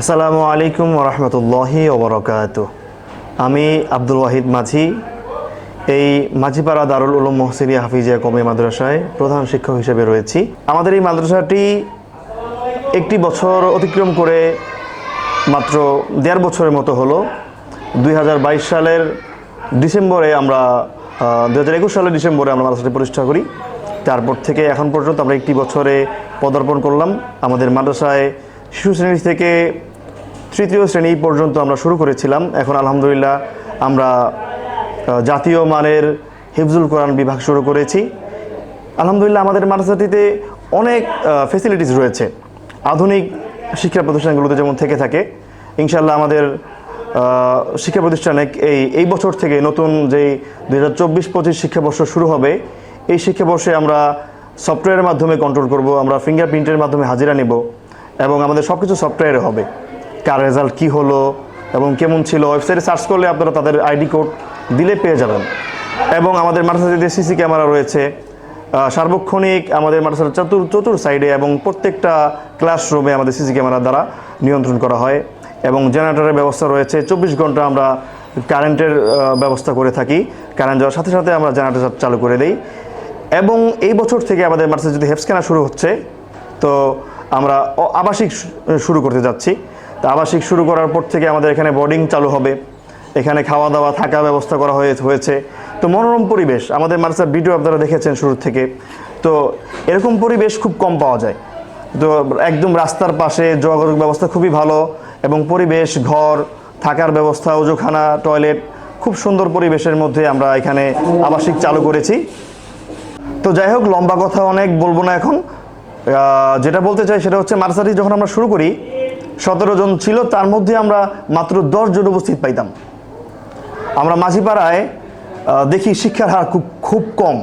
আসসালামু আলাইকুম রহমতুল্লাহি ওবরকাত আমি আব্দুল ওয়াহিদ মাঝি, এই মাঝিপাড়া দারুল উলুম মহসিনিয়া হাফিজিয়া কমি মাদ্রাসায় প্রধান শিক্ষক হিসেবে রয়েছি। আমাদের এই মাদ্রাসাটি একটি বছর অতিক্রম করে মাত্র দেড় বছরের মতো হলো। দুই হাজার বাইশ সালের ডিসেম্বরে আমরা দু হাজার একুশ সালের ডিসেম্বরে আমরা মাদ্রাসাটি প্রতিষ্ঠা করি। তারপর থেকে এখন পর্যন্ত আমরা একটি বছরে পদার্পণ করলাম। আমাদের মাদ্রাসায় শিশু শ্রেণি থেকে তৃতীয় শ্রেণি পর্যন্ত আমরা শুরু করেছিলাম। এখন আলহামদুলিল্লাহ আমরা জাতীয় মানের হিফজুল কোরআন বিভাগ শুরু করেছি। আলহামদুলিল্লাহ আমাদের মাদ্রাসাটিতে অনেক ফেসিলিটিস রয়েছে। আধুনিক শিক্ষা প্রতিষ্ঠানগুলোতে যেমন থেকে থাকে ইনশাল্লাহ আমাদের শিক্ষা প্রতিষ্ঠানে এই এই বছর থেকে নতুন যেই দুই হাজার চব্বিশ পঁচিশ শিক্ষাবর্ষ শুরু হবে, এই শিক্ষাবর্ষে আমরা সফটওয়্যারের মাধ্যমে কন্ট্রোল করব, আমরা ফিঙ্গারপ্রিন্টের মাধ্যমে হাজিরা নেব। এবং আমাদের সব কিছু সফটওয়্যারে হবে। কার রেজাল্ট কী হলো এবং কেমন ছিল? ওয়েবসাইটে সার্চ করলে আপনারা তাদের আইডি কোড দিলে পেয়ে যাবেন। এবং আমাদের মাদ্রাসাটিতে সিসি ক্যামেরা রয়েছে সার্বক্ষণিক আমাদের মাদ্রাসার চতুর চতুর সাইডে এবং প্রত্যেকটা ক্লাসরুমে আমাদের সিসি ক্যামেরা দ্বারা নিয়ন্ত্রণ করা হয়। এবং জেনারেটরের ব্যবস্থা রয়েছে। চব্বিশ ঘণ্টা আমরা কারেন্টের ব্যবস্থা করে থাকি। কারেন্ট যাওয়ার সাথে সাথে আমরা জেনারেটর চালু করে দিই। এবং এই বছর থেকে আমাদের মাদ্রাসায় যদি হেফস কেনা শুরু হচ্ছে, তো আমরা আবাসিক শুরু করতে যাচ্ছি। তা আবাসিক শুরু করার পর থেকে আমাদের এখানে বোর্ডিং চালু হবে। এখানে খাওয়া দাওয়া থাকা ব্যবস্থা করা হয়ে হয়েছে। তো মনোরম পরিবেশ, আমাদের মাদ্রাসার ভিডিও আপনারা দেখেছেন শুরু থেকে। তো এরকম পরিবেশ খুব কম পাওয়া যায়। তো একদম রাস্তার পাশে যোগাযোগ ব্যবস্থা খুবই ভালো এবং পরিবেশ, ঘর, থাকার ব্যবস্থা, ওজোখানা টয়লেট খুব সুন্দর পরিবেশের মধ্যে আমরা এখানে আবাসিক চালু করেছি। তো যাই হোক, লম্বা কথা অনেক বলব না এখন। যেটা বলতে চাই সেটা হচ্ছে মার্সারি যখন আমরা শুরু করি, সতেরো জন ছিল, তার মধ্যে আমরা মাত্র জন উপস্থিত পাইতাম। আমরা মাঝিপাড়ায় দেখি শিক্ষার হার খুব খুব কম।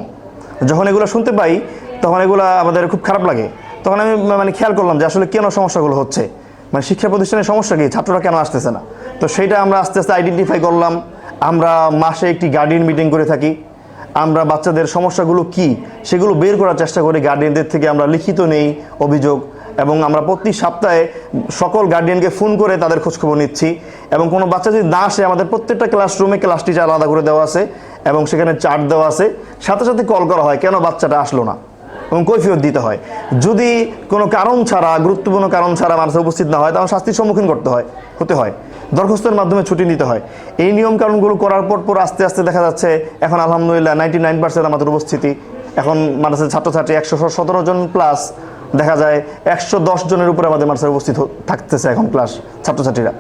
যখন এগুলো শুনতে পাই, তখন এগুলো আমাদের খুব খারাপ লাগে। তখন আমি মানে খেয়াল করলাম যে আসলে কেন সমস্যাগুলো হচ্ছে? মানে শিক্ষা প্রতিষ্ঠানের সমস্যা কি? ছাত্ররা কেন আসতেছে না? তো সেইটা আমরা আস্তে আস্তে আইডেন্টিফাই করলাম। আমরা মাসে একটি গার্ডিয়ান মিটিং করে থাকি। আমরা বাচ্চাদের সমস্যাগুলো কি, সেগুলো বের করার চেষ্টা করি। গার্ডিয়ানদের থেকে আমরা লিখিত নেই অভিযোগ এবং আমরা প্রতি সপ্তাহে সকল গার্ডিয়ানকে ফোন করে তাদের খোঁজখবর নিচ্ছি এবং কোনো বাচ্চা যদি না আসে, আমাদের প্রত্যেকটা ক্লাসরুমে ক্লাস টিচার আলাদা করে দেওয়া আছে এবং সেখানে চার্ট দেওয়া আছে। সাথে সাথে কল করা হয়, কেন বাচ্চাটা আসলো না এবং কৈফিয়ত দিতে হয়। যদি কোনো কারণ ছাড়া, গুরুত্বপূর্ণ কারণ ছাড়া মানুষ উপস্থিত না হয় তখন শাস্তির সম্মুখীন করতে হয়, হতে হয়। দরখাস্তের মাধ্যমে ছুটি নিতে হয়। এই নিয়ম কারণগুলো করার পর পর আস্তে আস্তে দেখা যাচ্ছে, এখন আলহামদুলিল্লাহ নাইনটি নাইন পার্সেন্ট আমাদের উপস্থিতি। এখন মাদ্রাসার ছাত্রছাত্রী একশো সতেরো জন প্লাস দেখা যায় একশো দশ জনের উপরে আমাদের মাদ্রাসায় উপস্থিত থাকতেছে এখন ক্লাস ছাত্রছাত্রীরা।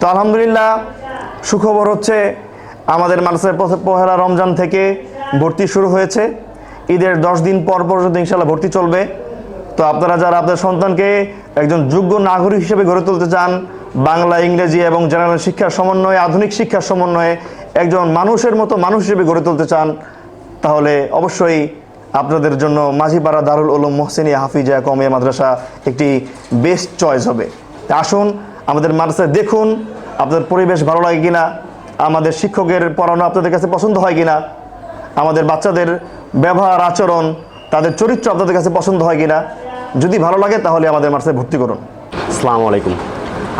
তো আলহামদুলিল্লাহ, সুখবর হচ্ছে আমাদের পথ- পহেলা রমজান থেকে ভর্তি শুরু হয়েছে। ঈদের দশ দিন পর পর্যন্ত ইনশাল্লাহ ভর্তি চলবে। তো আপনারা যারা আপনার সন্তানকে একজন যোগ্য নাগরিক হিসেবে গড়ে তুলতে চান বাংলা, ইংরেজি এবং জেনারেল শিক্ষার সমন্বয়ে, আধুনিক শিক্ষার সমন্বয়ে একজন মানুষের মতো মানুষ হিসেবে গড়ে তুলতে চান, তাহলে অবশ্যই আপনাদের জন্য মাঝিপাড়া দারুল উলুম মোহসিনিয়া হাফিজা কমে মাদ্রাসা একটি বেস্ট চয়েস হবে। আসুন, আমাদের মাদ্রাসায় দেখুন, আপনাদের পরিবেশ ভালো লাগে কিনা, আমাদের শিক্ষকের পড়ানো আপনাদের কাছে পছন্দ হয় কিনা, আমাদের বাচ্চাদের ব্যবহার, আচরণ, তাদের চরিত্র আপনাদের কাছে পছন্দ হয় কিনা, যদি ভালো লাগে তাহলে আমাদের মাদ্রাসায় ভর্তি করুন। আসসালামু আলাইকুম।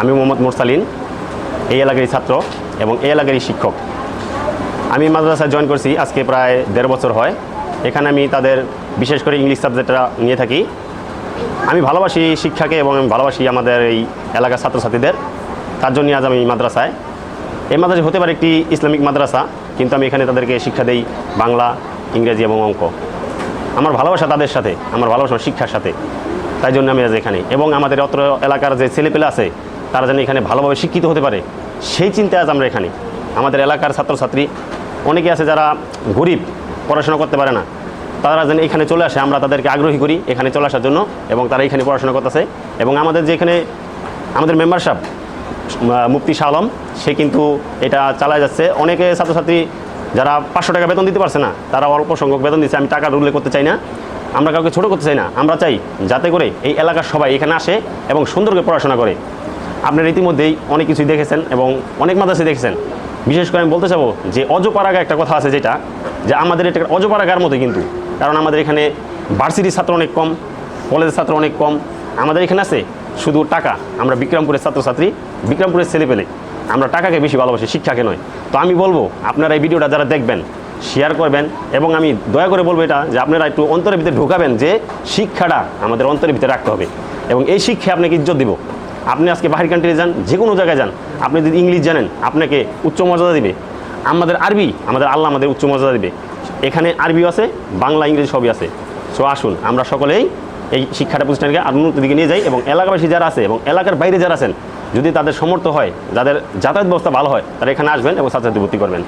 আমি মোহাম্মদ মোরসালিন, এই এলাকারই ছাত্র এবং এই এলাকারই শিক্ষক। আমি মাদ্রাসায় জয়েন করছি, আজকে প্রায় দেড় বছর হয়। এখানে আমি তাদের বিশেষ করে ইংলিশ সাবজেক্টটা নিয়ে থাকি। আমি ভালোবাসি শিক্ষাকে এবং আমি ভালোবাসি আমাদের এই এলাকার ছাত্রছাত্রীদের। তার জন্য আজ আমি মাদ্রাসায়। এই মাদ্রাসা হতে পারে একটি ইসলামিক মাদ্রাসা, কিন্তু আমি এখানে তাদেরকে শিক্ষা দেই বাংলা, ইংরেজি এবং অঙ্ক। আমার ভালোবাসা তাদের সাথে, আমার ভালোবাসা শিক্ষার সাথে। তাই জন্য আমি আজ এখানে। এবং আমাদের অত্র এলাকার যে ছেলেপেলে আছে তারা যেন এখানে ভালোভাবে শিক্ষিত হতে পারে, সেই চিন্তায় আজ আমরা এখানে। আমাদের এলাকার ছাত্রছাত্রী, অনেকে আছে যারা গরিব, পড়াশোনা করতে পারে না। তারা যেন এখানে চলে আসে, আমরা তাদেরকে আগ্রহী করি এখানে চলে আসার জন্য এবং তারা এখানে পড়াশোনা করতেছে। এবং আমাদের যে এখানে আমাদের মেম্বারশিপ মুফতি শাহ আলম, সে কিন্তু এটা চালায় যাচ্ছে। অনেকে ছাত্রছাত্রী যারা পাঁচশো টাকা বেতন দিতে পারছে না, তারা অল্প সংখ্যক বেতন দিচ্ছে, আমি টাকার উল্লেখ করতে চাই না। আমরা কাউকে ছোটো করতে চাই না, আমরা চাই যাতে করে এই এলাকার সবাই এখানে আসে এবং সুন্দর করে পড়াশোনা করে। আপনারা ইতিমধ্যেই অনেক কিছুই দেখেছেন এবং অনেক মাদ্রাসে দেখেছেন। বিশেষ করে আমি বলতে চাবো যে অজপাড়াগা একটা কথা আছে যেটা, যে আমাদের এটা অজপাড়াগার মতো কিন্তু। কারণ আমাদের এখানে ভার্সিটির ছাত্র অনেক কম কলেজের ছাত্র অনেক কম। আমাদের এখানে আছে শুধু টাকা। আমরা বিক্রমপুরের ছাত্রছাত্রী, বিক্রমপুরের ছেলেপেলে। আমরা টাকাকে বেশি ভালোবাসি, শিক্ষাকে নয়। তো আমি বলব, আপনারা এই ভিডিওটা যারা দেখবেন শেয়ার করবেন এবং আমি দয়া করে বলব এটা, যে আপনারা একটু অন্তরের ভিতরে ঢোকাবেন যে শিক্ষাটা আমাদের অন্তরের ভিতরে রাখতে হবে। এবং এই শিক্ষা আপনাকে ইজ্জত দিব। আপনি আজকে বাহির কান্ট্রি যান যে কোনো জায়গায় যান, আপনি যদি ইংলিশ জানেন, আপনাকে উচ্চ মর্যাদা দিবে। আমাদের আরবি, আমাদের আল্লাহ আমাদের উচ্চ মর্যাদা দিবে। এখানে আরবিও আছে, বাংলা, ইংরেজি সবই আছে। সো আসুন, আমরা সকলেই এই শিক্ষাটা প্রতিষ্ঠানকে আর উন্নত দিকে নিয়ে যাই এবং এলাকাবাসী যারা আছে এবং এলাকার বাইরে যারা আছেন, যদি তাদের সমর্থ হয়, যাদের যাতায়াত ব্যবস্থা ভালো হয়, তারা এখানে আসবেন এবং ছাত্রছাত্রী ভর্তি করবেন।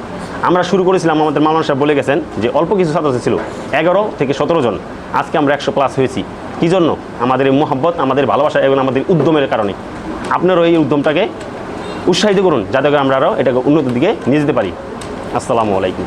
আমরা শুরু করেছিলাম, আমাদের মামান সাহেব বলে গেছেন যে অল্প কিছু ছাত্রছাত্রী ছিল, এগারো থেকে সতেরো জন। আজকে আমরা একশো প্লাস হয়েছি। কী জন্য? আমাদের এই মোহাব্বত, আমাদের ভালোবাসা এবং আমাদের উদ্যমের কারণে। আপনারও এই উদ্যমটাকে উৎসাহিত করুন, যাতে করে আমরা আরও এটাকে উন্নতির দিকে নিয়ে যেতে পারি। আসসালামু আলাইকুম।